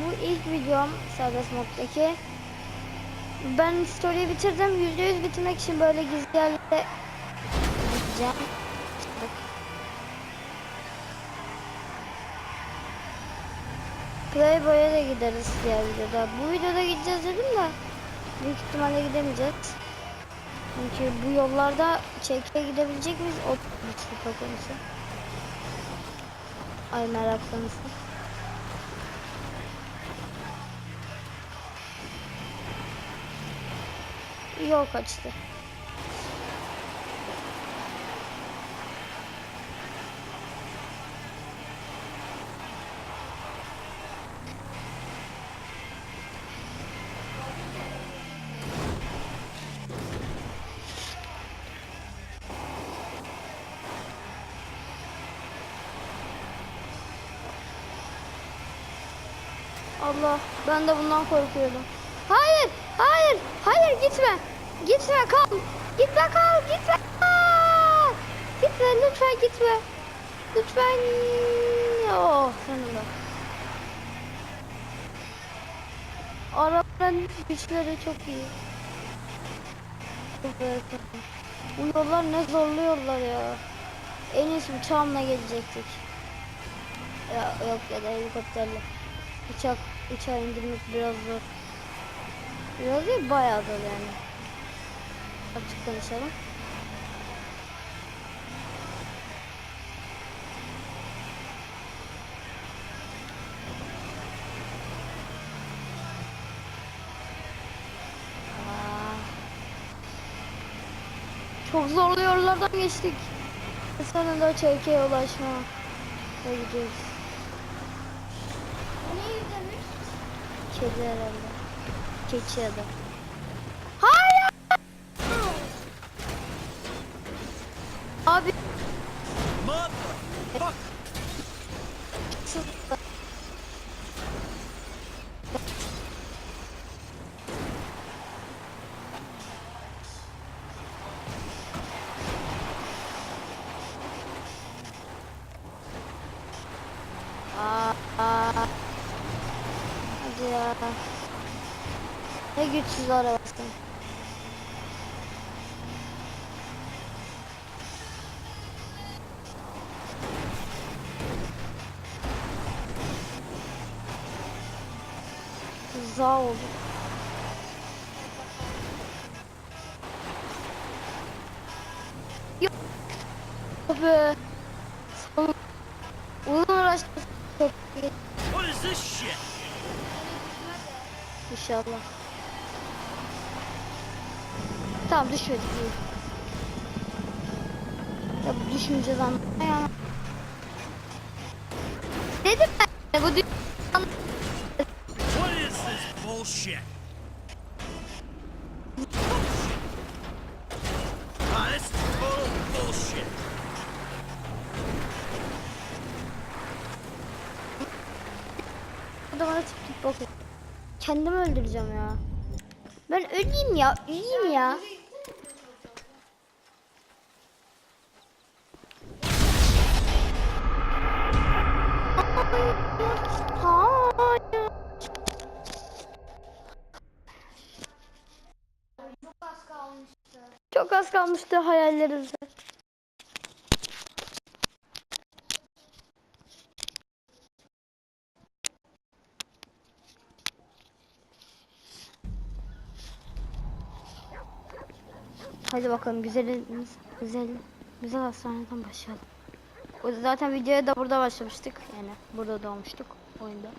bu ilk videom serbest moddaki. Ben story'i bitirdim. %100 bitirmek için böyle gizli yerlere gideceğim. Playboy'a da gideriz diğer videoda. Bu videoda gideceğiz dedim de büyük ihtimalle gidemeyeceğiz. Çünkü bu yollarda çekiye gidebilecek miyiz? O bir şüphe konusu. Ay merak Yol kaçtı. Allah ben de bundan korkuyordum. Hayır, hayır, hayır gitme. Gitme kal. Gitme kal, gitme. Aa! Gitme lütfen gitme. Lütfen. Oh sonunda. Arabanın güçleri çok iyi. Bu yollar ne zorlu yollar ya. En iyisi uçağımla gelecektik. Ya yok ya da helikopterle. Uçak, uçağı indirmek biraz zor. Biraz değil bayağı zor yani. Açık konuşalım. Çok zorlu yollardan geçtik. Sonunda ÇK'ye ulaşma. Ve gidiyoruz. Kedi herhalde. Keçi ya da. Hayır! Abi Motherfuck! Aa, aa. Hadi ya. Ne güçsüz arabasın. Za oldu. Yok be. Uzun uğraştım. What is this shit? İnşallah. Tamam düşmedik iyi. Ya düşmeyeceğiz ama. Ya. Dedim ben bu What is this bullshit? İs total bullshit. Tip tip bakıyor. Kendimi öldüreceğim ya. Ben öleyim ya, öleyim ya. Hayır. Çok az kalmıştı hayallerimize. Hadi bakalım güzelimiz güzel güzel hastaneden başlayalım. O zaten videoya da burada başlamıştık. Yani burada doğmuştuk oyunda.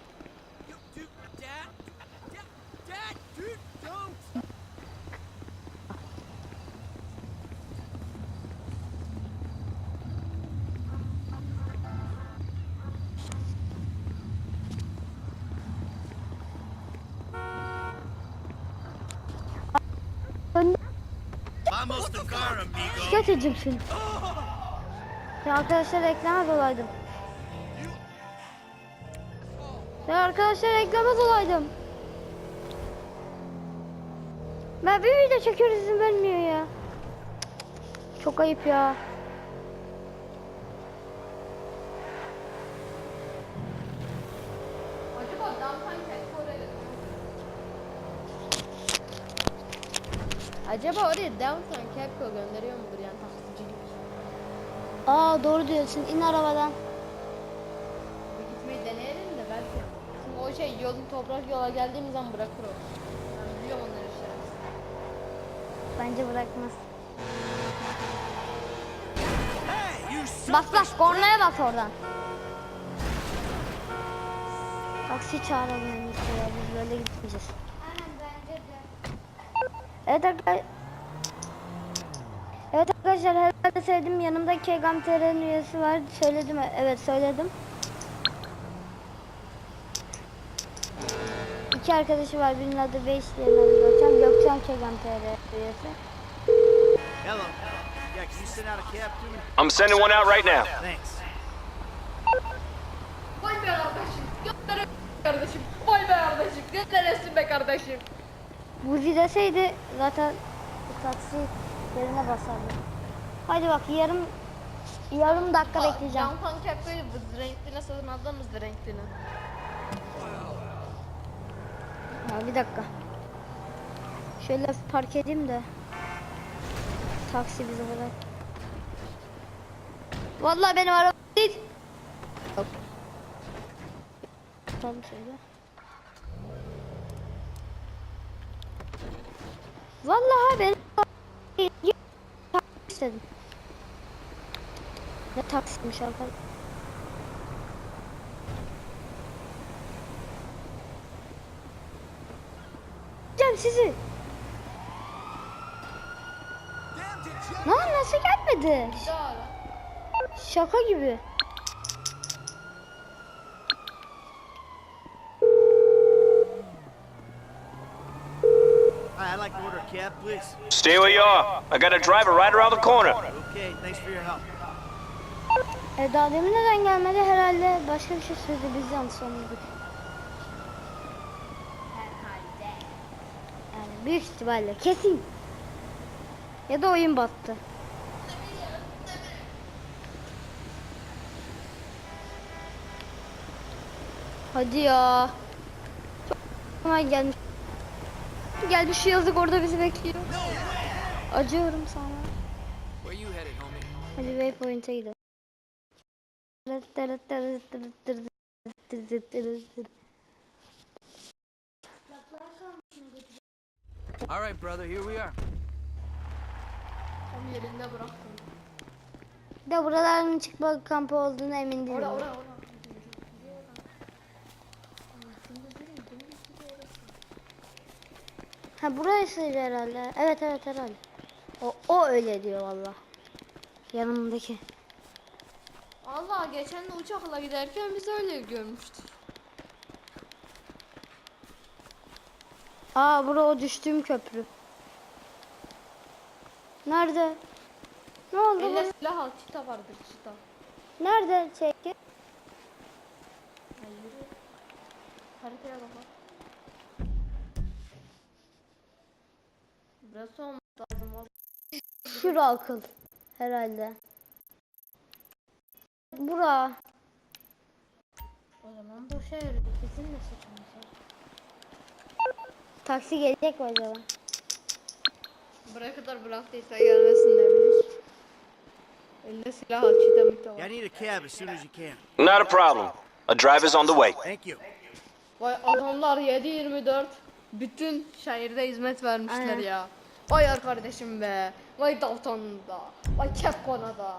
yok seni. Ya arkadaşlar eklemez olaydım. Ya arkadaşlar eklemez olaydım. Ben bir video çekiyoruz izin vermiyor ya. Çok ayıp ya. Acaba oraya downtown Capco gönderiyor mudur? Aa doğru diyorsun. İn arabadan. Gitmeyi deneyelim de belki. Çünkü o şey yolun toprak yola geldiğimiz zaman bırakır o. Ben biliyorum onları işlerimizi. Bence bırakmaz. Bas bas kornaya bas oradan. Taksi çağıralım en iyisi ya. Biz böyle gitmeyeceğiz. Evet arkadaşlar. Evet arkadaşlar herhalde söyledim yanımda Kegam TR'nin üyesi var. Söyledim mi? Evet söyledim. İki arkadaşı var. Birinin adı Beş, diğerinin adı Gökçen. Gökçen Kegam TR üyesi. Hello. Yeah, can you send out a cab to me? I'm sending one out right now. Thanks. Vay be kardeşim. Gönder kardeşim. Vay be kardeşim. Gönderesin be kardeşim. Buzi deseydi zaten taksi yerine basardı. Hadi bak yarım yarım dakika bekleyeceğim. Downtown Capco'yu renkline satın aldığımız renkline. Ya bir dakika. Şöyle park edeyim de. Taksi bize bırak. Vallahi benim araba değil. Yok. Tamam şöyle. Vallahi ben istedim. Ne taksiymiş arkadaş. Gel sizi. Lan nasıl gelmedi? Şaka gibi. Hi, I'd like to order a cab, please. Stay where you are. I got a driver right around the corner. Okay, thanks for your help. E, daha demin neden gelmedi? Herhalde başka bir şey söyledi. Biz yanlış anladık. Yani büyük ihtimalle kesin. Ya da oyun battı. Hadi ya. Hemen gelmiş. Gelmiş yazık orada bizi bekliyor. Acıyorum sana. Hadi waypoint'e gidelim. All right, brother, here we are. Tam yerinde bıraktım. De buraların çıkma kampı olduğunu emin değilim. Ora ora ora. Ha burası herhalde. Evet evet herhalde. O, o öyle diyor valla. Yanımdaki. Allah geçen de uçakla giderken biz öyle görmüştük. Aa bura o düştüğüm köprü. Nerede? Ne oldu? Bu? silah al çita vardır çita. Nerede çeki? Ay yürü. Haritaya bak. Burası olması lazım. Şura akıl. Herhalde. Bura. O zaman boşa yürüdük. Bizim de suçumuz var. Taksi gelecek mi acaba? Buraya kadar bıraktıysa gelmesin demiş. Elle silah al çita mita Yeah, var. I need a cab as soon as you can. Not a problem. A driver's on the way. Thank you. Vay adamlar 7-24 bütün şehirde hizmet vermişler Aynen. ya. Vay arkadaşım be. Vay Dalton'da. Vay Kepkona'da.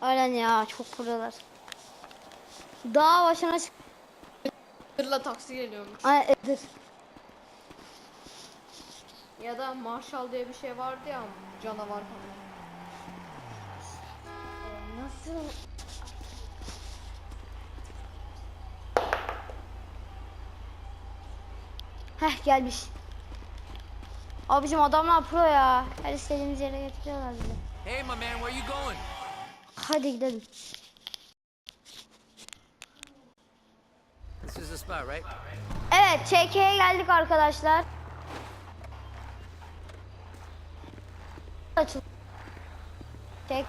Aynen ya çok buralar. Dağ başına çık. Hırla taksi geliyormuş. Ay Edir. Ya da Marshall diye bir şey vardı ya canavar falan. Nasıl? Heh gelmiş. Abicim adamlar pro ya. Her istediğimiz yere getiriyorlar bizi. Hey, my man, where you going? Hadi gidelim. This is the spot, right? Evet ÇK'ye geldik arkadaşlar. Açıl. ÇK.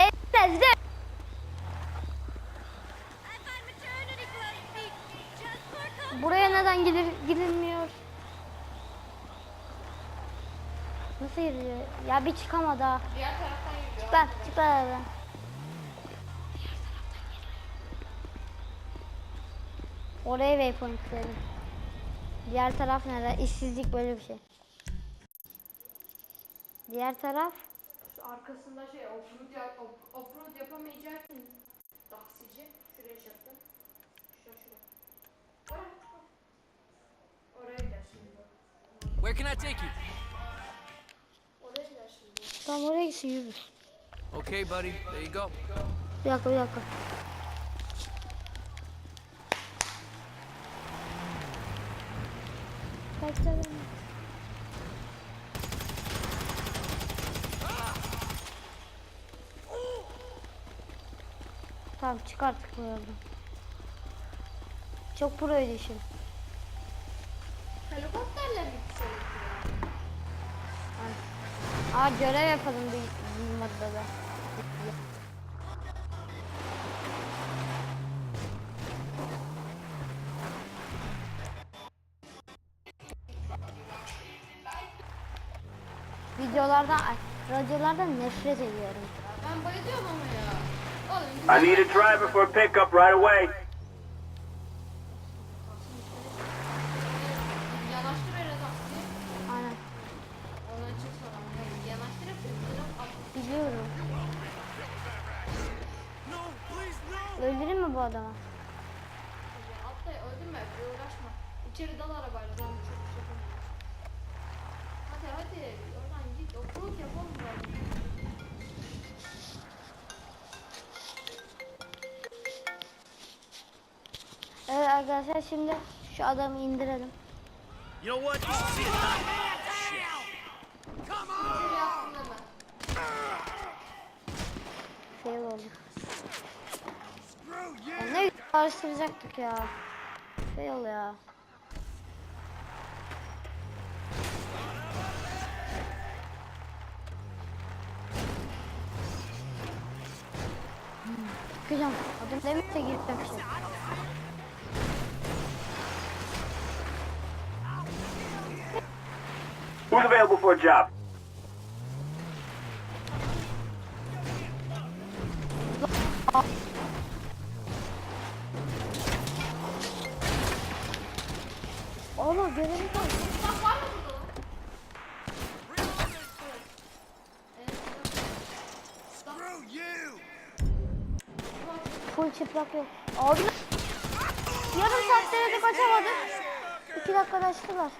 Evet, evet. Buraya neden girir, girilmiyor? Nasıl yürüyor? Ya bir çıkamadı ha. Diğer yürüyor. Çık ben, çık ben aradan. Oraya waypoint dedim. Diğer taraf nere? İşsizlik böyle bir şey. Diğer taraf Şu arkasında şey offroad, yap, off- offroad yapamayacağı için taksici şuraya çaktı. Şuraya şuraya. Oraya. Gider şimdi. Where can I take you? Oraya gider şimdi. tam oraya gitsin yürü. Okay, buddy. There you go. Bir dakika bir dakika. Bekle beni. Tamam çık artık bu yerden. Çok proydu işin. Helikopterle mi? Aa görev yapalım bir, modda da. Videolardan, radyolardan nefret ediyorum. Ben bayılıyorum ama ya. Oğlum I need a driver for a pickup right away. Yanaştır öyle taksiyi. Aynen, Ona çık sonra. Yanaştırıp üstüne at. biliyorum. Öldüreyim mi bu adamı? Atla öldürme. Bir uğraşma. İçeri dal arabayla. Ben çok bir şey yapamıyorum. Hadi hadi. Oradan git. Offroad yapalım bari. Evet arkadaşlar şimdi şu adamı indirelim. You know what? See the İçeri yaptın deme. Fail oldu. Ya ne güzel araştıracaktık ya. Fail ya. Hmm, Çıkacağım. Adım demişse gireceğim şey. Who's available for a job? Çıplak yok. Abi yarım saatte dedik açamadık. İki dakikada açtılar.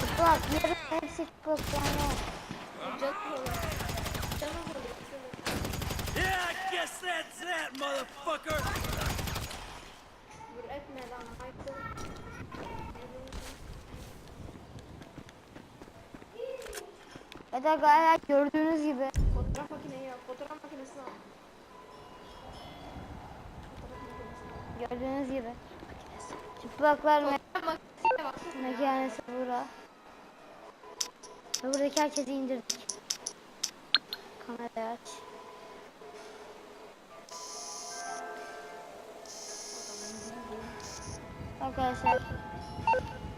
Çıplak yarım hepsi çıplak yani. Yeah, I guess that's that, motherfucker! Haydi. Evet arkadaşlar gördüğünüz gibi Fotoğraf makineyi yok. Fotoğraf makinesini al. gördüğünüz gibi çıplaklar mekanesi bura. Ve buradaki herkesi indirdik. Kamerayı aç. Arkadaşlar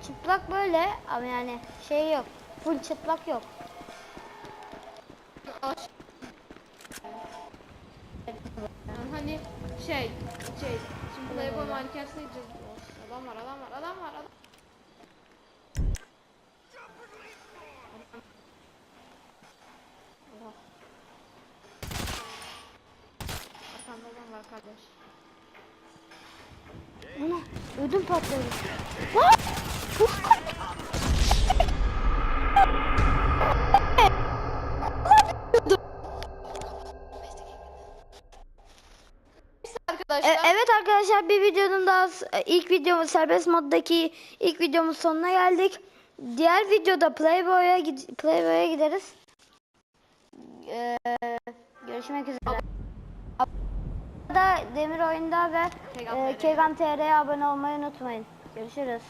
çıplak böyle ama yani şey yok. Full çıplak yok. Hani şey şey şimdi Playboy malikasına gideceğiz. Adam var adam var adam var adam. Allah. Arkanda adam var kardeş. Ana ödüm patladı. Arkadaşlar. E- evet arkadaşlar bir videonun daha s- ilk videomuz serbest moddaki ilk videomuz sonuna geldik. Diğer videoda Playboy'a Playboy'a gideriz. Ee, görüşmek üzere. Da Demir Oyunda ve e, TR. Kegan TR'ye abone olmayı unutmayın. Görüşürüz.